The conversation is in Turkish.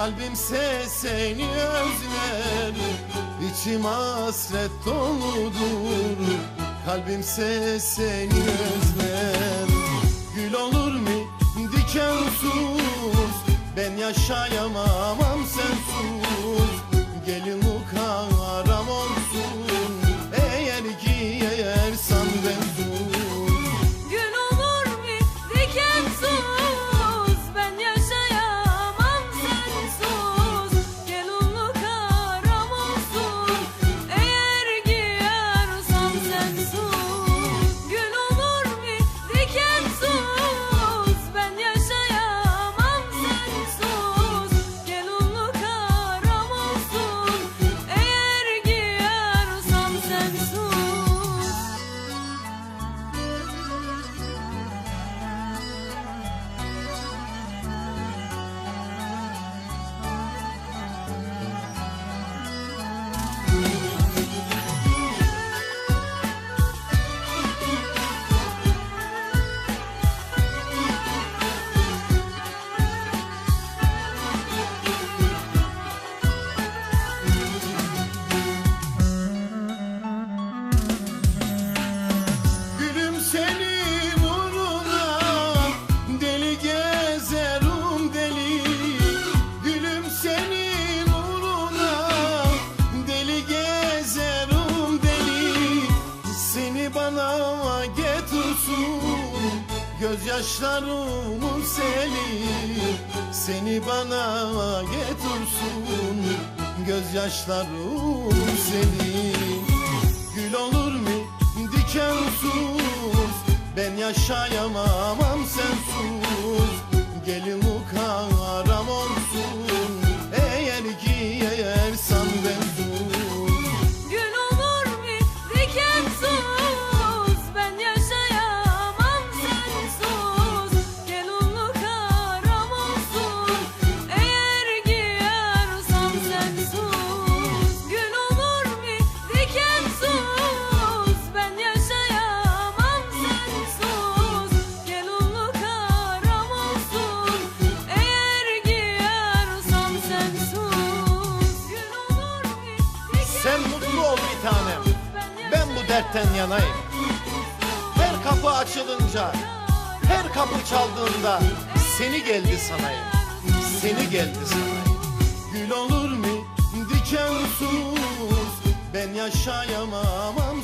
Kalbimse seni özler İçim hasret doludur. Kalbimse seni özler Gül olur mu dikensuz Ben yaşayamam Gözyaşlarımın seli Seni bana getirsin Gözyaşlarım seni Gül olur mu dikensuz Ben yaşayamam Sen mutlu ol bir tanem. Ben bu dertten yanayım. Her kapı açılınca Her kapı çaldığında Seni geldi sanayım. Seni geldi sanayım. Gül olur mu dikensuz Ben yaşayamam